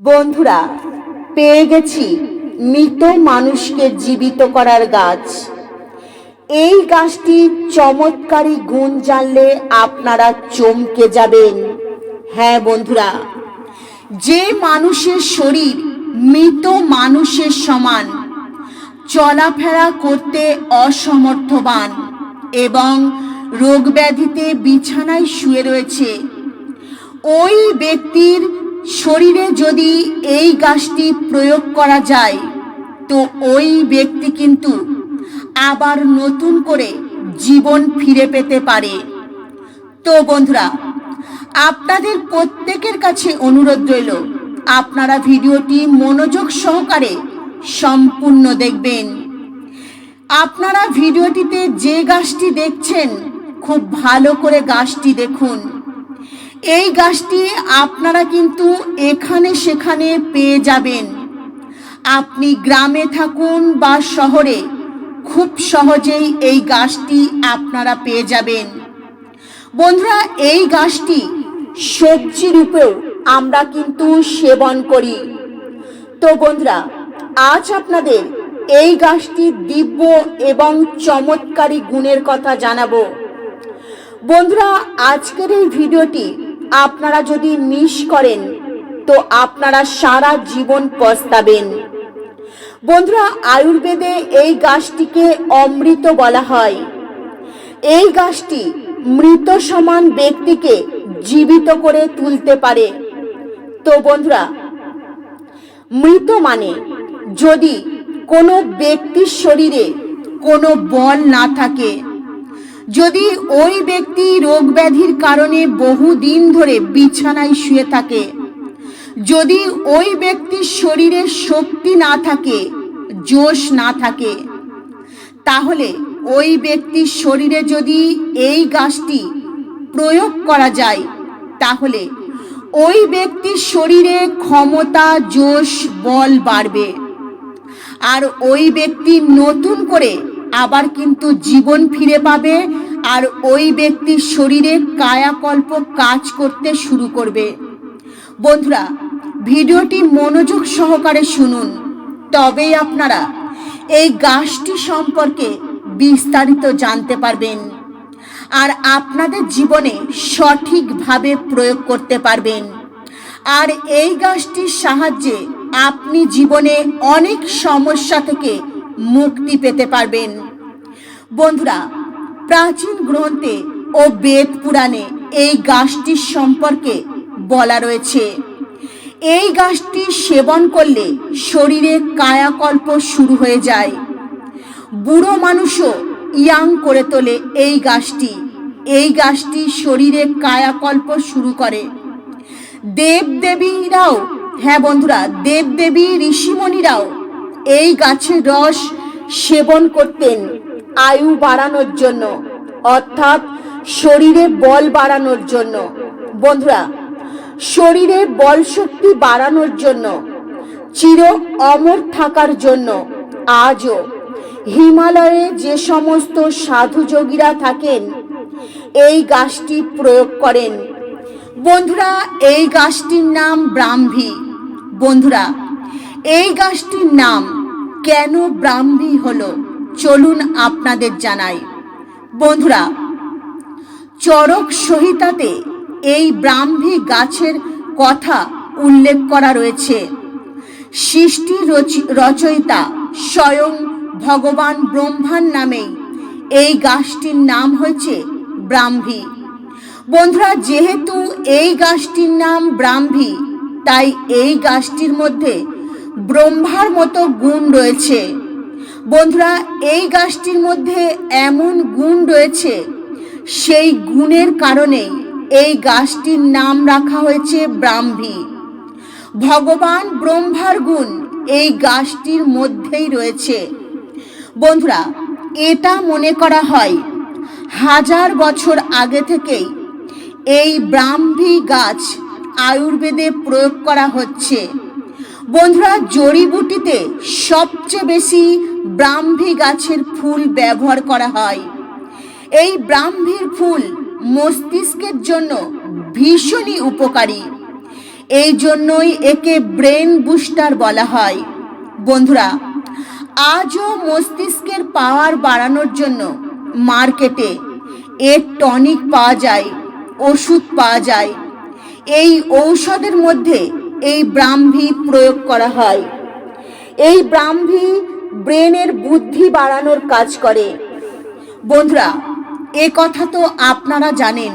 বন্ধুরা, পেয়ে গেছি মৃত মানুষকে জীবিত করার গাছ। এই গাছটির চমৎকারী গুণ জানলে আপনারা চমকে যাবেন। হ্যাঁ বন্ধুরা, যে মানুষের শরীর মৃত মানুষের সমান, চলাফেরা করতে অসমর্থবান এবং রোগব্যাধিতে বিছানায় শুয়ে রয়েছে। ওই ব্যক্তির শরীরে যদি এই গাছটি প্রয়োগ করা যায়, তো ওই ব্যক্তি কিন্তু আবার নতুন করে জীবন ফিরে পেতে পারে। তো বন্ধুরা, আপনাদের প্রত্যেকের কাছে অনুরোধ রইল, আপনারা ভিডিওটি মনোযোগ সহকারে সম্পূর্ণ দেখবেন। আপনারা ভিডিওটিতে যে গাছটি দেখছেন, খুব ভালো করে গাছটি দেখুন। এই গাছটি আপনারা কিন্তু এখানে সেখানে পেয়ে যাবেন। আপনি গ্রামে থাকুন বা শহরে, খুব সহজেই এই গাছটি আপনারা পেয়ে যাবেন। বন্ধুরা, এই গাছটি সবজি রূপেও আমরা কিন্তু সেবন করি। তো বন্ধুরা, আজ আপনাদের এই গাছটির দিব্য এবং চমৎকারী গুণের কথা জানাব। বন্ধুরা, আজকের এই ভিডিওটি আপনারা যদি মিস করেন, তো আপনারা সারা জীবন পস্তাবেন। বন্ধুরা, আয়ুর্বেদে এই গাছটিকে অমৃত বলা হয়। এই গাছটি মৃত সমান ব্যক্তিকে জীবিত করে তুলতে পারে। তো বন্ধুরা, মৃত মানে যদি কোনো ব্যক্তির শরীরে কোনো বল না থাকে যদি ওই ব্যক্তি রোগ ব্যাধির কারণে বহুদিন ধরে বিছানায় শুয়ে থাকে, যদি ওই ব্যক্তির শরীরে শক্তি না থাকে, জোশ না থাকে, তাহলে ওই ব্যক্তির শরীরে যদি এই গাছটি প্রয়োগ করা যায়, তাহলে ওই ব্যক্তির শরীরে ক্ষমতা, জোশ, বল বাড়বে। আর ওই ব্যক্তি নতুন করে আবার কিন্তু জীবন ফিরে পাবে আর ওই ব্যক্তির শরীরে কায়াকল্প কাজ করতে শুরু করবে। বন্ধুরা, ভিডিওটি মনোযোগ সহকারে শুনুন। তবেই আপনারা এই গাছটি সম্পর্কে বিস্তারিত জানতে পারবেন আর আপনাদের জীবনে সঠিকভাবে প্রয়োগ করতে পারবেন। আর এই গাছটির সাহায্যে আপনি জীবনে অনেক সমস্যা থেকে মুক্তি পেতে পারবেন। বন্ধুরা, প্রাচীন গ্রন্থে ও বেদ পুরাণে এই গাছটির সম্পর্কে বলা রয়েছে। এই গাছটি সেবন করলে শরীরে কায়াকল্প শুরু হয়ে যায়। বুড়ো মানুষও ইয়াং করে তোলে এই গাছটি। এই গাছটি শরীরে কায়াকল্প শুরু করে। দেবদেবীরাও হ্যাঁ বন্ধুরা, দেবদেবী ঋষিমণিরাও এই গাছের রস সেবন করতেন আয়ু বাড়ানোর জন্য, অর্থাৎ শরীরে বল বাড়ানোর জন্য। বন্ধুরা, শরীরে বল শক্তি বাড়ানোর জন্য, চির অমর থাকার জন্য আজও হিমালয়ে যে সমস্ত সাধু যোগীরা থাকেন, এই গাছটি প্রয়োগ করেন। বন্ধুরা, এই গাছটির নাম ব্রাহ্মী। বন্ধুরা, এই গাছটির নাম কেন ব্রাহ্মী হলো? চলুন আপনাদের জানাই। বন্ধুরা, চরক সহিতাতে এই ব্রাহ্মী গাছের কথা উল্লেখ করা রয়েছে। সৃষ্টি রচি- রচয়িতা স্বয়ং ভগবান ব্রহ্মার নামেই এই গাছটির নাম হয়েছে ব্রাহ্মী। বন্ধুরা, যেহেতু এই গাছটির নাম ব্রাহ্মী, তাই এই গাছটির মধ্যে ব্রহ্মার মতো গুণ রয়েছে। বন্ধুরা, এই গাছটির মধ্যে এমন গুণ রয়েছে, সেই গুণের কারণে এই গাছটির নাম রাখা হয়েছে ব্রাহ্মী। ভগবান ব্রহ্মার গুণ এই গাছটির মধ্যেই রয়েছে। বন্ধুরা, এটা মনে করা হয়, হাজার বছর আগে থেকেই এই ব্রাহ্মী গাছ আয়ুর্বেদে প্রয়োগ করা হচ্ছে। বন্ধুরা, জড়িবুটিতে সবচেয়ে বেশি ব্রাহ্মী গাছের ফুল ব্যবহার করা হয়। এই ব্রাহ্মীর ফুল মস্তিষ্কের জন্য ভীষণই উপকারী। এই জন্যই একে ব্রেন বুস্টার বলা হয়। বন্ধুরা, আজও মস্তিষ্কের পাওয়ার বাড়ানোর জন্য মার্কেটে এর টনিক পাওয়া যায়, ওষুধ পাওয়া যায়। এই ঔষধের মধ্যে এই ব্রাহ্মী প্রয়োগ করা হয়। এই ব্রাহ্মী ব্রেনের বুদ্ধি বাড়ানোর কাজ করে। বন্ধুরা, এ কথা তো আপনারা জানেন,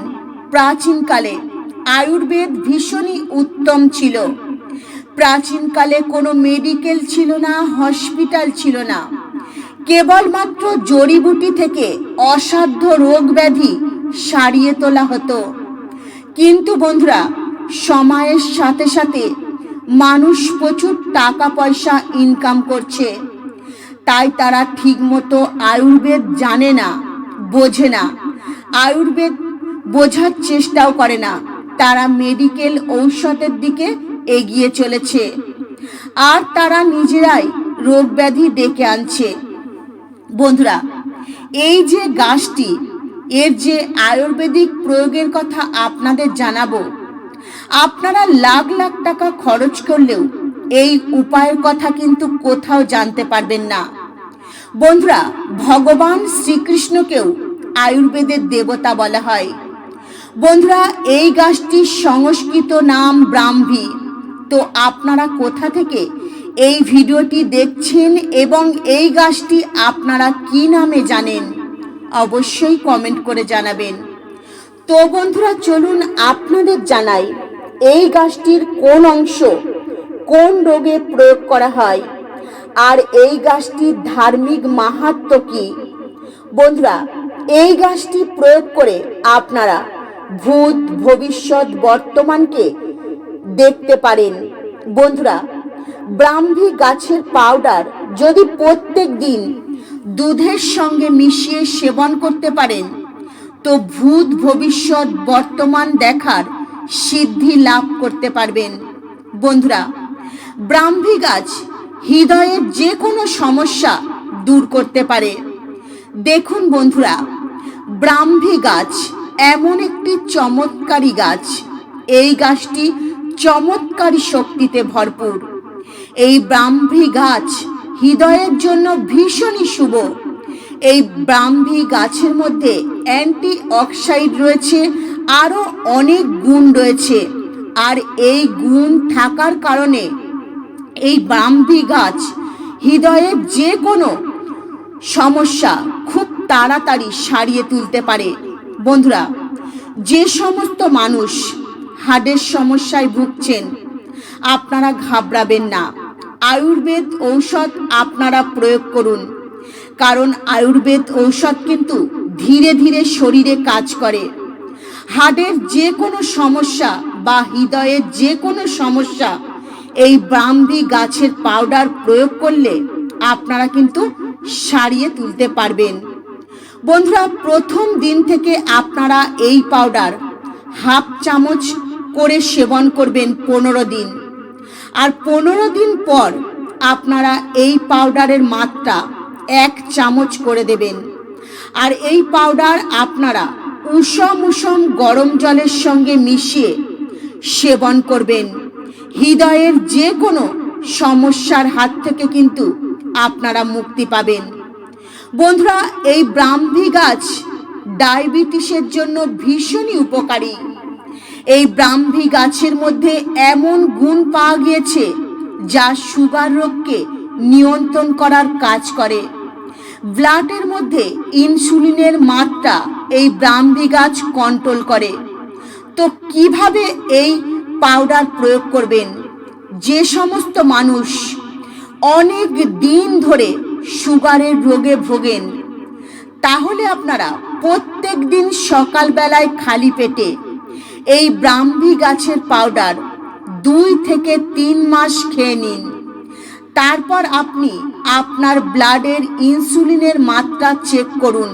প্রাচীনকালে আয়ুর্বেদ ভীষণই উত্তম ছিল। প্রাচীনকালে কোনো মেডিকেল ছিল না, হসপিটাল ছিল না। কেবলমাত্র জড়িবুটি থেকে অসাধ্য রোগ ব্যাধি সারিয়ে তোলা হতো। কিন্তু বন্ধুরা সময়ের সাথে সাথে মানুষ প্রচুর টাকা পয়সা ইনকাম করছে। তাই তারা ঠিকমতো আয়ুর্বেদ জানে না, বোঝে না। আয়ুর্বেদ বোঝার চেষ্টাও করে না। তারা মেডিকেল ঔষধের দিকে এগিয়ে চলেছে। আর তারা নিজেরাই রোগ ব্যাধি ডেকে আনছে। বন্ধুরা, এই যে গাছটি, এর যে আয়ুর্বেদিক প্রয়োগের কথা আপনাদের জানাব আপনারা লাখ লাখ টাকা খরচ করলেও এই উপায়ের কথা কিন্তু কোথাও জানতে পারবেন না। বন্ধুরা, ভগবান শ্রীকৃষ্ণকেও আয়ুর্বেদের দেবতা বলা হয়। বন্ধুরা, এই গাছটির সংস্কৃত নাম ব্রাহ্মী। তো আপনারা কোথা থেকে এই ভিডিওটি দেখছেন এবং এই গাছটি আপনারা কি নামে জানেন? অবশ্যই কমেন্ট করে জানাবেন। তো বন্ধুরা, চলুন আপনাদের জানাই, এই গাছটির কোন অংশ কোন রোগে প্রয়োগ করা হয়? আর এই গাছটির ধার্মিক মাহাত্ম কি? বন্ধুরা, এই গাছটি প্রয়োগ করে আপনারা ভূত, ভবিষ্যৎ, বর্তমানকে দেখতে পারেন। বন্ধুরা, ব্রাহ্মী গাছের পাউডার যদি প্রত্যেক দিন দুধের সঙ্গে মিশিয়ে সেবন করতে পারেন তো ভূত ভবিষ্যৎ বর্তমান দেখার সিদ্ধি লাভ করতে পারবেন। বন্ধুরা, ব্রাহ্মী গাছ হৃদয়ের যে কোনো সমস্যা দূর করতে পারে। দেখুন বন্ধুরা, ব্রাহ্মী গাছ এমন একটি চমৎকারী গাছ। এই গাছটি চমৎকারী শক্তিতে ভরপুর। এই ব্রাহ্মী গাছ হৃদয়ের জন্য ভীষণই শুভ। এই ব্রাহ্মী গাছের মধ্যে অ্যান্টি অক্সাইড রয়েছে, আরও অনেক গুণ রয়েছে। আর এই গুণ থাকার কারণে এই ব্রাহ্মী গাছ হৃদয়ের যে কোনো সমস্যা খুব তাড়াতাড়ি সারিয়ে তুলতে পারে। বন্ধুরা, যে সমস্ত মানুষ হার্টের সমস্যায় ভুগছেন, আপনারা ঘাবড়াবেন না। আয়ুর্বেদ ঔষধ আপনারা প্রয়োগ করুন। কারণ আয়ুর্বেদ ঔষধ কিন্তু ধীরে ধীরে শরীরে কাজ করে। হার্টের যে কোনো সমস্যা বা হৃদয়ের যে কোনো সমস্যা, এই ব্রাহ্মী গাছের পাউডার প্রয়োগ করলে আপনারা কিন্তু সারিয়ে তুলতে পারবেন। বন্ধুরা, প্রথম দিন থেকে আপনারা এই পাউডার হাফ চামচ করে সেবন করবেন পনেরো দিন। আর পনেরো দিন পর আপনারা এই পাউডারের মাত্রা এক চামচ করে দেবেন। আর এই পাউডার আপনারা উষম উষম গরম জলের সঙ্গে মিশিয়ে সেবন করবেন। হৃদয়ের যে কোনো সমস্যার হাত থেকে কিন্তু আপনারা মুক্তি পাবেন। বন্ধুরা, এই ব্রাহ্মী গাছ ডায়াবেটিসের জন্য ভীষণই উপকারী। এই ব্রাহ্মী গাছের মধ্যে এমন গুণ পাওয়া গিয়েছে যা সুগার রোগকে নিয়ন্ত্রণ করার কাজ করে। ব্লাডের মধ্যে ইনসুলিনের মাত্রা এই ব্রাহ্মী গাছ কন্ট্রোল করে। তো কীভাবে এই পাউডার প্রয়োগ করবেন? যে সমস্ত মানুষ অনেক দিন ধরে সুগারের রোগে ভোগেন, তাহলে আপনারা প্রত্যেক দিন সকালবেলায় খালি পেটে এই ব্রাহ্মী গাছের পাউডার দুই থেকে তিন মাস খেয়ে নিন। তারপর আপনি আপনার ব্লাডের ইনসুলিনের মাত্রা চেক করুন।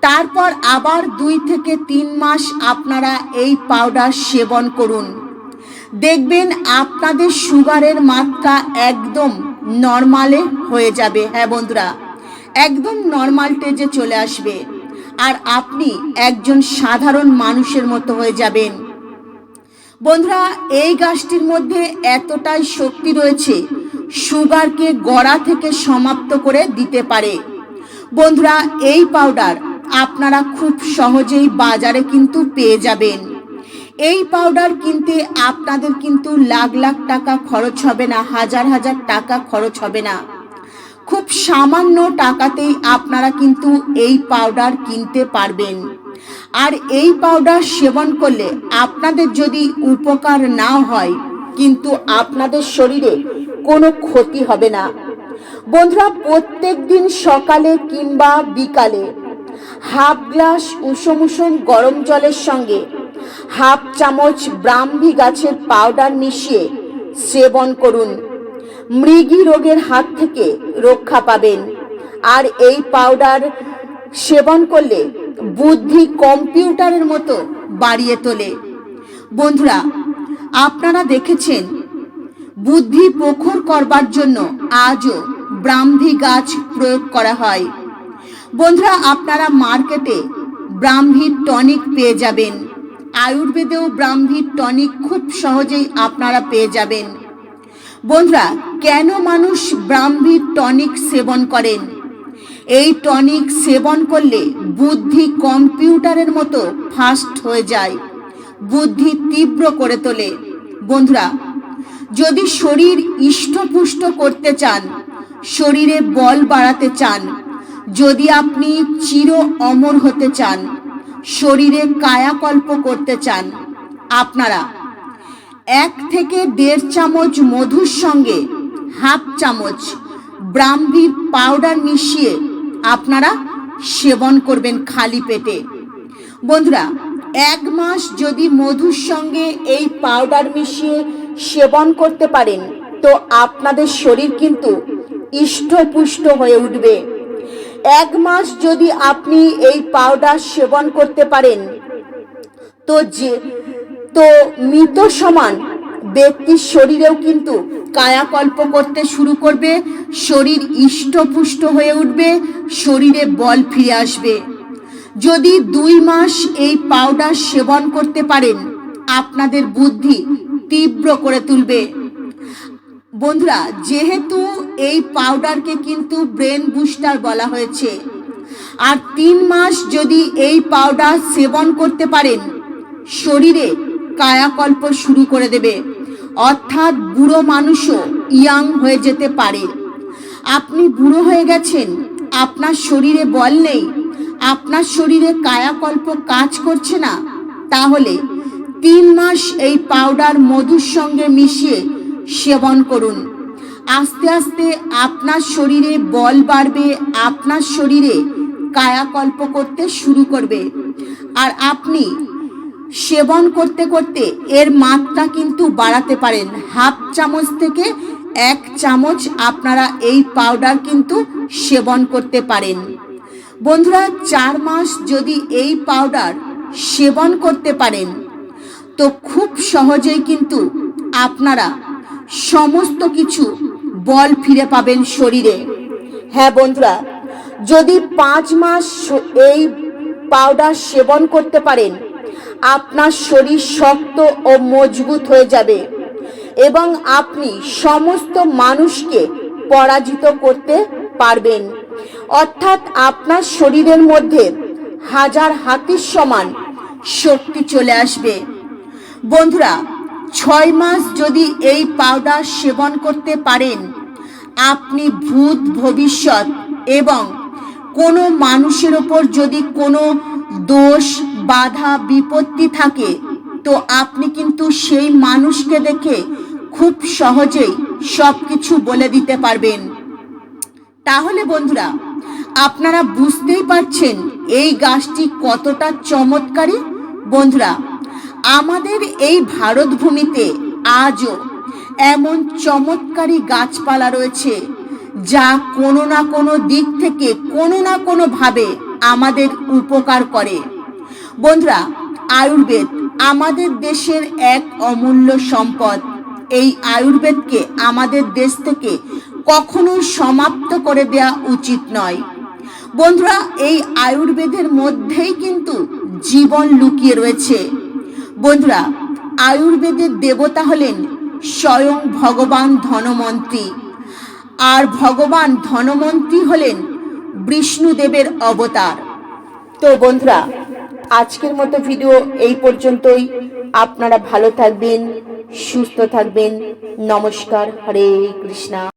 তারপর আবার দুই থেকে তিন মাস আপনারা এই পাউডার সেবন করুন। দেখবেন আপনাদের সুগারের মাত্রা একদম নর্মালে হয়ে যাবে। হ্যাঁ বন্ধুরা, একদম নর্মাল টেজে চলে আসবে। আর আপনি একজন সাধারণ মানুষের মতো হয়ে যাবেন। বন্ধুরা, এই গাছটির মধ্যে এতটাই শক্তি রয়েছে সুগারকে গড়া থেকে সমাপ্ত করে দিতে পারে। বন্ধুরা, এই পাউডার আপনারা খুব সহজেই বাজারে কিন্তু পেয়ে যাবেন। এই পাউডার কিনতে আপনাদের কিন্তু লাখ লাখ টাকা খরচ হবে না, হাজার হাজার টাকা খরচ হবে না। খুব সামান্য টাকাতেই আপনারা কিন্তু এই পাউডার কিনতে পারবেন। আর এই পাউডার সেবন করলে আপনাদের যদি উপকার না হয়, কিন্তু আপনাদের শরীরে কোনো ক্ষতি হবে না। বন্ধুরা প্রত্যেক দিন সকালে কিংবা বিকালে হাফ গ্লাস উষম উষম গরম জলের সঙ্গে হাফ চামচ ব্রাহ্মী গাছের পাউডার মিশিয়ে সেবন করুন। মৃগী রোগের হাত থেকে রক্ষা পাবেন। আর এই পাউডার সেবন করলে বুদ্ধি কম্পিউটারের মতো বাড়িয়ে তোলে। বন্ধুরা, আপনারা দেখেছেন বুদ্ধি প্রখর করবার জন্য আজও ব্রাহ্মী গাছ প্রয়োগ করা হয়। বন্ধুরা, আপনারা মার্কেটে ব্রাহ্মীর টনিক পেয়ে যাবেন। আয়ুর্বেদেও ব্রাহ্মীর টনিক খুব সহজেই আপনারা পেয়ে যাবেন। বন্ধুরা, কেন মানুষ ব্রাহ্মীর টনিক সেবন করেন? এই টনিক সেবন করলে বুদ্ধি কম্পিউটারের মতো ফাস্ট হয়ে যায়। বুদ্ধি তীব্র করে তোলে। বন্ধুরা যদি শরীর ইষ্টপুষ্ট করতে চান, শরীরে বল বাড়াতে চান, যদি আপনি চির অমর হতে চান, শরীরে কায়াকল্প করতে চান, আপনারা এক থেকে দেড় চামচ মধুর সঙ্গে হাফ চামচ ব্রাহ্মীর পাউডার মিশিয়ে আপনারা সেবন করবেন খালি পেটে। বন্ধুরা, এক মাস যদি মধুর সঙ্গে এই পাউডার মিশিয়ে সেবন করতে পারেন, তো আপনাদের শরীর কিন্তু ইষ্টপুষ্ট হয়ে উঠবে। এক মাস যদি আপনি এই পাউডার সেবন করতে পারেন, তো যে, তো মৃত সমান ব্যক্তির শরীরেও কিন্তু কায়াকল্প করতে শুরু করবে, শরীর ইষ্টপুষ্ট হয়ে উঠবে, শরীরে বল ফিরে আসবে। যদি দুই মাস এই পাউডার সেবন করতে পারেন আপনাদের বুদ্ধি তীব্র করে তুলবে। বন্ধুরা, যেহেতু এই পাউডারকে কিন্তু ব্রেন বুস্টার বলা হয়েছে, আর তিন মাস যদি এই পাউডার সেবন করতে পারেন, শরীরে কায়াকল্প শুরু করে দেবে। অর্থাৎ বুড়ো মানুষও ইয়াং হয়ে যেতে পারে। আপনি বুড়ো হয়ে গেছেন, আপনার শরীরে বল নেই, আপনার শরীরে কায়াকল্প কাজ করছে না, তাহলে তিন মাস এই পাউডার মধুর সঙ্গে মিশিয়ে সেবন করুন। আস্তে আস্তে আপনার শরীরে বল বাড়বে, আপনার শরীরে কায়াকল্প করতে শুরু করবে। আর আপনি সেবন করতে করতে এর মাত্রা কিন্তু বাড়াতে পারেন। হাফ চামচ থেকে এক চামচ আপনারা এই পাউডার কিন্তু সেবন করতে পারেন। বন্ধুরা, চার মাস যদি এই পাউডার সেবন করতে পারেন তো খুব সহজেই কিন্তু আপনারা সমস্ত কিছু বল ফিরে পাবেন শরীরে। হ্যাঁ বন্ধুরা, যদি পাঁচ মাস এই পাউডার সেবন করতে পারেন, আপনার শরীর শক্ত ও মজবুত হয়ে যাবে এবং আপনি সমস্ত মানুষকে পরাজিত করতে পারবেন। অর্থাৎ আপনার শরীরের মধ্যে হাজার হাতির সমান শক্তি চলে আসবে। বন্ধুরা, ছয় মাস যদি এই পাউডার সেবন করতে পারেন, আপনি ভূত ভবিষ্যৎ এবং কোনো মানুষের ওপর যদি কোনো দোষ, বাধা, বিপত্তি থাকে, তো আপনি কিন্তু সেই মানুষকে দেখে খুব সহজেই সব কিছু বলে দিতে পারবেন। তাহলে বন্ধুরা, আপনারা বুঝতেই পারছেন এই গাছটি কতটা চমৎকারী। বন্ধুরা আমাদের এই ভারত ভূমিতে আজও এমন চমৎকারী গাছপালা রয়েছে যা কোনো না কোনো দিক থেকে কোনো না কোনো ভাবে আমাদের উপকার করে। বন্ধুরা, আয়ুর্বেদ আমাদের দেশের এক অমূল্য সম্পদ। এই আয়ুর্বেদকে আমাদের দেশ থেকে কখনোই সমাপ্ত করে দেওয়া উচিত নয়। বন্ধুরা, এই আয়ুর্বেদের মধ্যেই কিন্তু জীবন লুকিয়ে রয়েছে। বন্ধুরা, আয়ুর্বেদের দেবতা হলেন স্বয়ং ভগবান ধনমন্ত্রী। আর ভগবান ধনমন্ত্রী হলেন বিষ্ণুদেবের অবতার। তো বন্ধুরা, আজকের মতো ভিডিও এই পর্যন্তই। আপনারা ভালো থাকবেন, সুস্থ থাকবেন। নমস্কার, হরে কৃষ্ণা।